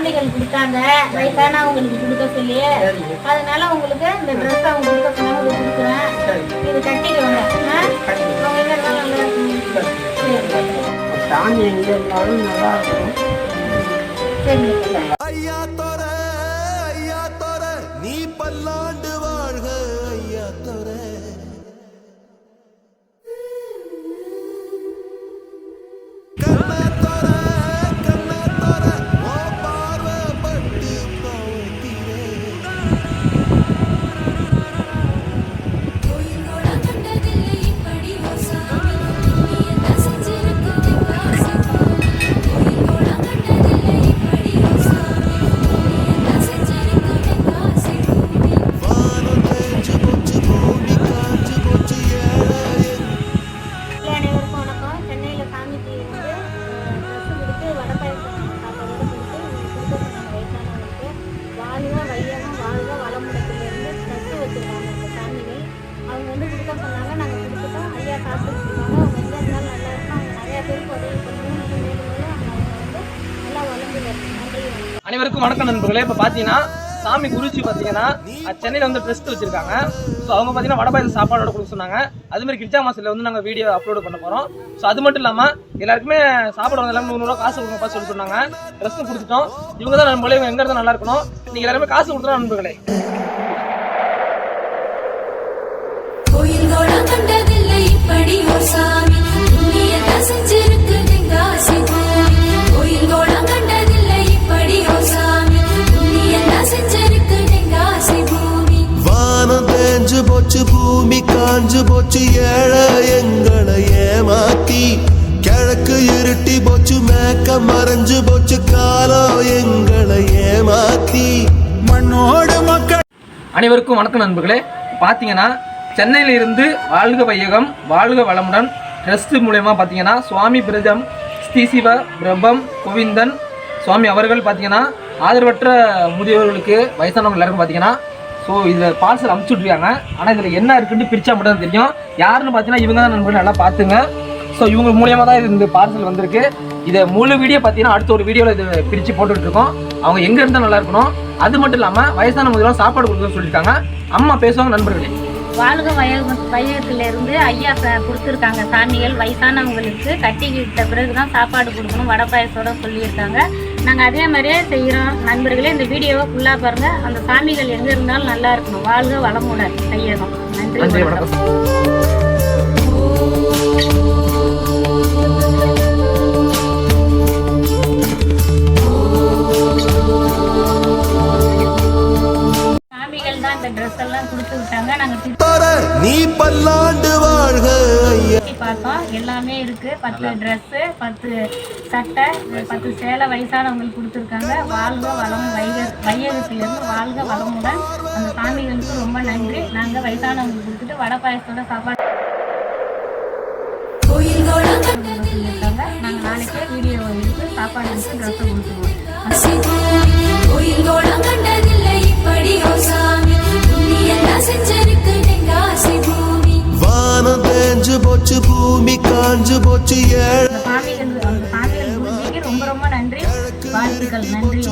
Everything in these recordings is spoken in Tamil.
சாமிகள் கொடுத்தாங்க. வயசானவங்களுக்கு கொடுக்க சொல்லி. அதனால உங்களுக்கு இந்த ட்ரெஸ் அவங்க கொடுக்க சொன்னாங்க கொடுக்குறேன் இது கட்டிக்கோங்க? அவங்க எங்க இருந்தாலும் நல்லா இருக்கும் சரி. சாமி எங்கே இருந்தாலும் நல்லா இருக்கும். சரி. ஐயா தோர ஐயா தோர நீ பல்லாண்டு அனைவருக்கும் வணக்கம் நண்பர்களே. இப்போ பார்த்தீங்கன்னா சாமி குருஜி பார்த்தீங்கன்னா சென்னையில் வந்து ட்ரெஸ்ட் வச்சிருக்காங்க. ஸோ அவங்க பார்த்தீங்கன்னா வடபாயில் சாப்பாடோட கொடுக்க சொன்னாங்க. அதுமாதிரி கிரிஜா மாசில் வந்து நாங்கள் வீடியோ அப்லோட் பண்ண போகிறோம் ஸோ அது மட்டும் இல்லாமல் எல்லாருக்குமே சாப்பாடு வந்து எல்லாமே நூறுரூவா காசு கொடுங்கப்பா சொல்லி சொன்னாங்க. ட்ரெஸ்ஸும் கொடுத்துட்டோம். இவங்க தான் நண்பர்களே இவங்க எங்கே இருந்தால் நல்லா இருக்கணும். நீங்கள் எல்லாருமே காசு கொடுத்துறோம் நண்பர்களே. போச்சு பூமி காஞ்சு போச்சு ஏழை எங்களை ஏமாத்தி. கிழக்கு இருட்டி போச்சு மேக்க மறைஞ்சு போச்சு காலம் எங்களை ஏமாத்தி. மண்ணோடு மக்கள் அனைவருக்கும் வணக்கம் நண்பர்களே. பார்த்தீங்கன்னா சென்னையில இருந்து வாழ்க வையகம் வாழ்க வளமுடன் ட்ரஸ்ட் மூலயமா பார்த்தீங்கன்னா சுவாமி பிரஜம் ஸ்ரீ சிவ பிரபம் கோவிந்தன் சுவாமி அவர்கள் பார்த்தீங்கன்னா ஆதரவற்ற முதியவர்களுக்கு வயசானவங்க எல்லாருக்கும் பார்த்தீங்கன்னா ஸோ இதில் பார்சல் அனுப்பிச்சி விட்ருக்காங்க ஆனால் இதில் என்ன இருக்குன்னு பிரிச்சா மட்டும் தான் தெரியும். யாருன்னு பார்த்தீங்கன்னா இவங்க தான் நண்பர்கள் நல்லா பார்த்துங்க. ஸோ இவங்க மூலியமாக தான் இது இந்த பார்சல் வந்திருக்கு. இதை முழு வீடியோ பார்த்தீங்கன்னா அடுத்த ஒரு வீடியோவில் இது பிரித்து போட்டுட்ருக்கோம் அவங்க எங்கே இருந்தால் நல்லா இருக்கணும்? அது மட்டும் இல்லாமல் வயசான முதல்ல சாப்பாடு கொடுக்கணும்னு சொல்லியிருக்காங்க. அம்மா பேசுவாங்க நண்பர்களே. வாழ்க வயகம் வையகத்திலிருந்து ஐயா கொடுத்துருக்காங்க சாமிகள். வயசானவங்களுக்கு கட்டிக்கிட்ட பிறகு தான் சாப்பாடு கொடுக்கணும் வடை பாயசோட சொல்லியிருக்காங்க. நாங்கள் அதே மாதிரியே செய்கிறோம் நண்பர்களே இந்த வீடியோவை ஃபுல்லாக பாருங்கள் அந்த சாமிகள் எங்கே இருந்தாலும் நல்லா இருக்கணும். வாழ்க வளமுடன். வையகம் நன்றி வணக்கம். வணக்கம். சாமிகள் தான் இந்த ட்ரெஸ் எல்லாம் கொடுத்து விட்டாங்க. நாங்கள் தர நீ பல்லாண்டு வாழ்க ஐயா. பார்த்தோம் எல்லாமே இருக்கு. பத்து ட்ரெஸ்ஸு பத்து சட்டை பத்து சேலை வயசானவங்களுக்கு கொடுத்துருக்காங்க. வாழ்க வளம் வைக வையகத்திலிருந்து வாழ்க வளமுடன். அந்த சாமிகளுக்கு ரொம்ப நன்றி. நாங்கள் வயசானவங்களுக்கு கொடுத்துட்டு வடை பாயசத்தோட சாப்பாடு கொடுத்துருக்காங்க. நாங்கள் நாளைக்கே வீடியோ எடுத்து சாப்பாடு எடுத்து ட்ரெஸ்ஸை கொடுத்துருவோம். காசு கோயிலோட கண்டதில்லை இப்படி ஒரு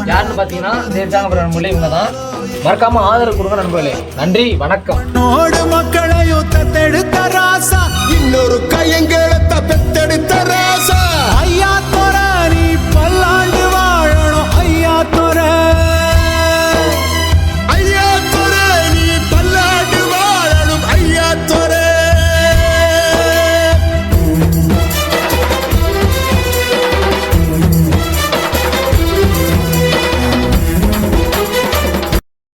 யாருன்னு பார்த்தீங்கன்னா தேர்ச்சாங்க நண்பர்களே இவங்க தான் மறக்காம ஆதரவு கொடுங்க நண்பர்களே. நன்றி வணக்கம். நோடு மக்களை